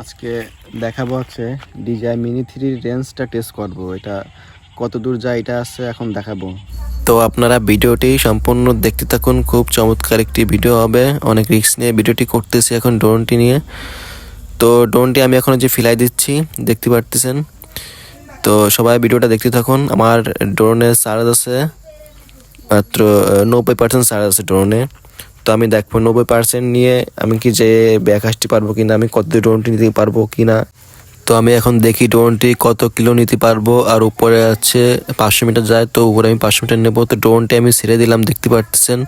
আজকে দেখাবো হচ্ছে ডিজাই মিনি থ্রির রেঞ্জটা টেস্ট করব। এটা কত দূর যায় এটা আছে এখন দেখাবো। তো আপনারা ভিডিওটি সম্পূর্ণ দেখতে থাকুন, খুব চমৎকার একটি ভিডিও হবে। অনেক রিস্ক নিয়ে ভিডিওটি করতেছি এখন ড্রোনটি নিয়ে। তো ড্রোনটি আমি এখন যে ফিলাই দিচ্ছি, দেখতে পারতেছেন? তো সবাই ভিডিওটা দেখতে থাকুন। আমার ড্রোনের চার্জ আছে, মাত্র নব্বই পার্সেন্ট চার্জ আছে ড্রোনে। তো আমি দেখব নব্বই পার্সেন্ট নিয়ে আমি কি যে ব্যাগ আসতে পারব কি না আমি কত ড্রোনটি নিতে পারব কিনা। তো আমি এখন দেখি ড্রোনটি কত কিলো নিতে পারব, আর উপরে আছে পাঁচশো মিটার যায়, তো উপরে আমি পাঁচশো মিটার নেব। তো ড্রোনটি আমি ছেড়ে দিলাম, দেখতে পাচ্ছেন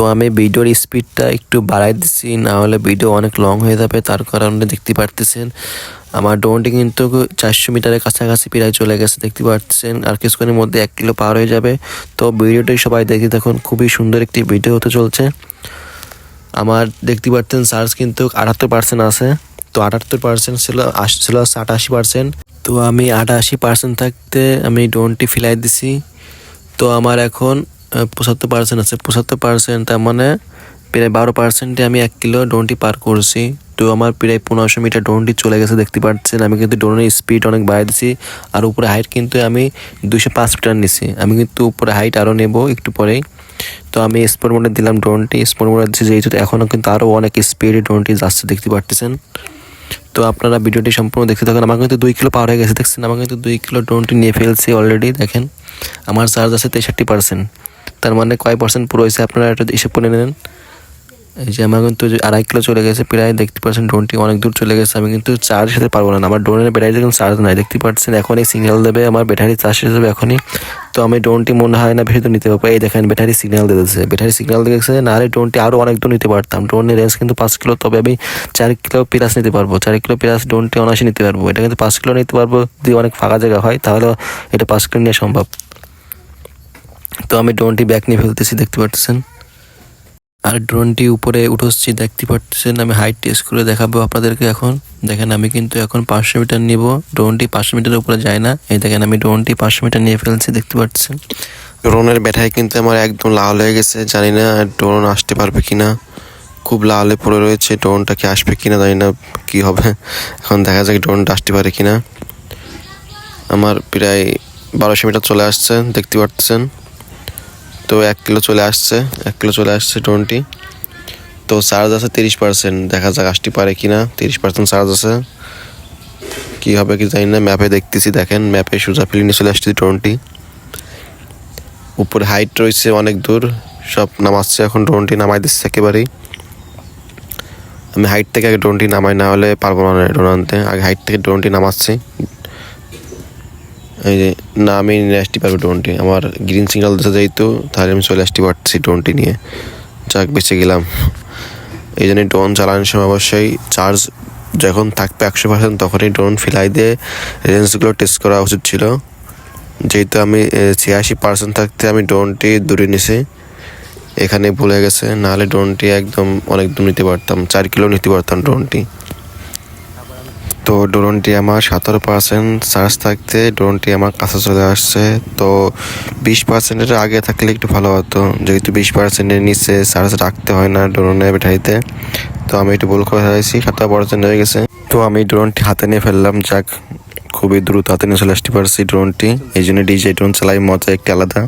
তো আমি ভিডিওর স্পিডটা একটু বাড়াই দিচ্ছি, না হলে ভিডিও অনেক লং হয়ে যাবে, তার কারণে দেখতে পারতেছেন। আমার ড্রোনটি কিন্তু চারশো মিটারের কাছাকাছি প্রায় চলে গেছে, দেখতে পাচ্ছেন আর কিছুক্ষণের মধ্যে এক কিলো পার হয়ে যাবে। তো ভিডিওটি সবাই দেখে দেখুন, খুবই সুন্দর একটি ভিডিও হতে চলছে। আমার দেখতে পাচ্ছেন চার্জ কিন্তু আটাত্তর পার্সেন্ট আছে। তো আটাত্তর পার্সেন্ট ছিল ছিল আটাশি পার্সেন্ট তো আমি আটাশি পার্সেন্ট থাকতে আমি ড্রোনটি ফিলাই দিছি। তো আমার এখন পঁচাত্তর পার্সেন্ট আছে। পঁচাত্তর পার্সেন্ট তার মানে প্রায় বারো পার্সেন্টে আমি এক কিলো ড্রোনটি পার করছি। তো আমার প্রায় পনেরোশো মিটার ড্রোনটি চলে গেছে, দেখতে পাচ্ছেন। আমি কিন্তু ড্রোনের স্পিড অনেক বাড়িয়ে দিছি। আর উপরে হাইট কিন্তু আমি দুশো পাঁচ মিটার নিছি। আমি কিন্তু উপরে হাইট আরও নেব একটু পরেই। তো আমি স্পোর্ট মোডে দিলাম ড্রোনটি স্পোর্ট মোডে দিচ্ছি যেহেতু এখনও কিন্তু আরও অনেক স্পিডে ড্রোনটি যাচ্ছে, দেখতে পারতেছেন তো আপনারা ভিডিওটি সম্পূর্ণ দেখতে থাকুন। আমার কিন্তু দুই কিলো পার হয়ে গেছে, দেখছেন? আমার কিন্তু দুই কিলো ড্রোনটি নিয়ে ফেলছি অলরেডি দেখেন। আমার চার্জ আছে তেষট্টি পার্সেন্ট তার মানে কয় পার্সেন্ট পুরো হয়েছে? আপনারা একটু হিসেব করে নেন। এই যে আমার কিন্তু আড়াই কিলো চলে গেছে প্রায়, দেখতে পাচ্ছেন ড্রোনটি অনেক দূর চলে গেছে। আমি কিন্তু চার্জ সাথে পারব না। আমার ড্রোনের ব্যাটারিতে কিন্তু চার্জ নাই। দেখতে পাচ্ছেন, এখনই সিগন্যাল দেবে, আমার ব্যাটারি চার্জ হবে এখনই। তো আমি ড্রোনটি মনে হয় না দূর নিতে পারব। এই দেখেন ব্যাটারি সিগন্যাল দিতেছে ব্যাটারি সিগন্যাল দিয়েছে, না হলে ড্রোনটি আরও অনেক দূর নিতে পারতাম। ড্রোনের রেঞ্জ কিন্তু পাঁচ কিলো, তবে আমি চার কিলো প্লাস নিতে পারব। চার কিলো প্লাস ড্রোনটি অনায়াসে নিতে পারব। এটা কিন্তু পাঁচ কিলো নিতে পারব, যদি অনেক ফাঁকা জায়গা হয়, তাহলে এটা পাঁচ কিলো নেওয়া সম্ভব। তো আমি ড্রোনটি ব্যাক নিয়ে ফেলতেছি, দেখতে পাচ্ছেন আর ড্রোনটি উপরে উঠোচ্ছি, দেখতে পাচ্ছেন আমি হাইট টেস্ট করে দেখাবো আপনাদেরকে এখন। দেখেন, আমি কিন্তু এখন পাঁচশো মিটার নিব। ড্রোনটি পাঁচশো মিটারের উপরে যায় না। এই দেখেন, আমি ড্রোনটি পাঁচশো মিটার নিয়ে ফেলছি, দেখতে পাচ্ছেন ড্রোনের ব্যাটারি কিন্তু আমার একদম লাল হয়ে গেছে। জানি না ড্রোন আসতে পারবে কিনা। খুব লালে পড়ে রয়েছে। ড্রোনটা কি আসবে কিনা জানি না কি হবে। এখন দেখা যাক ড্রোনটা আসতে পারে কিনা। আমার প্রায় বারোশো মিটার চলে আসছে, দেখতে পাচ্ছেন তো এক কিলো চলে আসছে, এক কিলো চলে আসছে ড্রোনটি তো চার্জ আছে তিরিশ পার্সেন্ট দেখা যাক আসতে পারে কি না তিরিশ পার্সেন্ট চার্জ আছে। কী হবে কি জানি না ম্যাপে দেখতেছি, দেখেন ম্যাপে সোজা ফিলিনে চলে আসছে ড্রোনটি উপরে হাইট রয়েছে অনেক দূর, সব নামাচ্ছে এখন ড্রোনটি নামাই দিচ্ছে একেবারেই। আমি হাইট থেকে আগে ড্রোনটি নামাই, না হলে পারব না ড্রোন আনতে আগে হাইট থেকে ড্রোনটি নামাচ্ছি। এই যে না আমি নিয়ে আসতে পারব ড্রোনটি আমার গ্রিন সিগন্যাল দিতে যেহেতু তাহলে আমি চলে আসতে পারছি ড্রোনটি নিয়ে। যাক, বেঁচে গেলাম। এই জন্য ড্রোন চালানোর সময় অবশ্যই চার্জ যখন থাকবে একশো পার্সেন্ট তখনই ড্রোন ফিলাই দিয়ে রেঞ্জগুলো টেস্ট করা উচিত ছিল। যেহেতু আমি ছিয়াশি পার্সেন্ট থাকতে আমি ড্রোনটি দূরে নিছি। এখানে ভুলে গেছে, নাহলে ড্রোনটি একদম অনেক দূর নিতে পারতাম, চার কিলো নিতে পারতাম ড্রোনটি তো ড্রোনটি আমার সতেরো পার্সেন্ট চার্জ থাকতে ড্রোনটি আমার কাছে চলে আসছে। তো বিশ পার্সেন্টের আগে থাকলে একটু ভালো হতো। যেহেতু বিশ পার্সেন্টের নিচে চার্জ রাখতে হয় না ড্রোনের ব্যাটারিতে, তো আমি একটু ভুল করে ফেলেছি সতেরো পার্সেন্ট হয়ে গেছে। তো আমি ড্রোনটি হাতে নিয়ে ফেললাম, যাক, খুবই দ্রুত হাতে নিয়ে চলে আসতে পারছি ড্রোনটি এই জন্য ডিজে ড্রোন চালাই, মজা একটি আলাদা।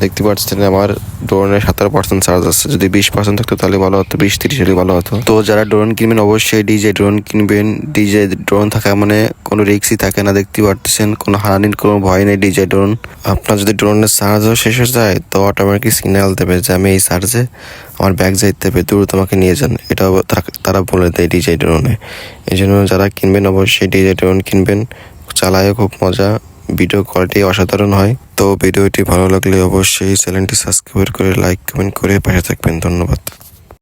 দেখতে পাচ্ছেন আমার ড্রোনের সতেরো পার্সেন্ট চার্জ আছে। যদি বিশ পার্সেন্ট থাকতো তাহলে ভালো হতো, বিশ তিরিশ হলে ভালো হতো। তো যারা ড্রোন কিনবেন, অবশ্যই ডিজে ড্রোন কিনবেন। ডিজে ড্রোন থাকা মানে কোনো রিক্সই থাকে না, দেখতে পাচ্ছেন। কোনো হারানির কোনো ভয় নেই ডিজে ড্রোন। আপনার যদি ড্রোনের চার্জও শেষ হয়ে যায়, তো অটোমেটিক সিগন্যাল দেবে যে আমি এই চার্জে আমার ব্যাগ যাইতে হবে দূর তোমাকে নিয়ে যান। এটাও তারা- বলে দেয় ডিজে ড্রোনে। এই জন্য যারা কিনবেন, অবশ্যই ডিজে ড্রোন কিনবেন। চালায়ও খুব মজা। ভিডিও কোয়ালিটি অসাধারণ হয়। তো ভিডিওটি ভালো লাগলে অবশ্যই চ্যানেলটি সাবস্ক্রাইব করে লাইক কমেন্ট করে পাশে থাকবেন। ধন্যবাদ।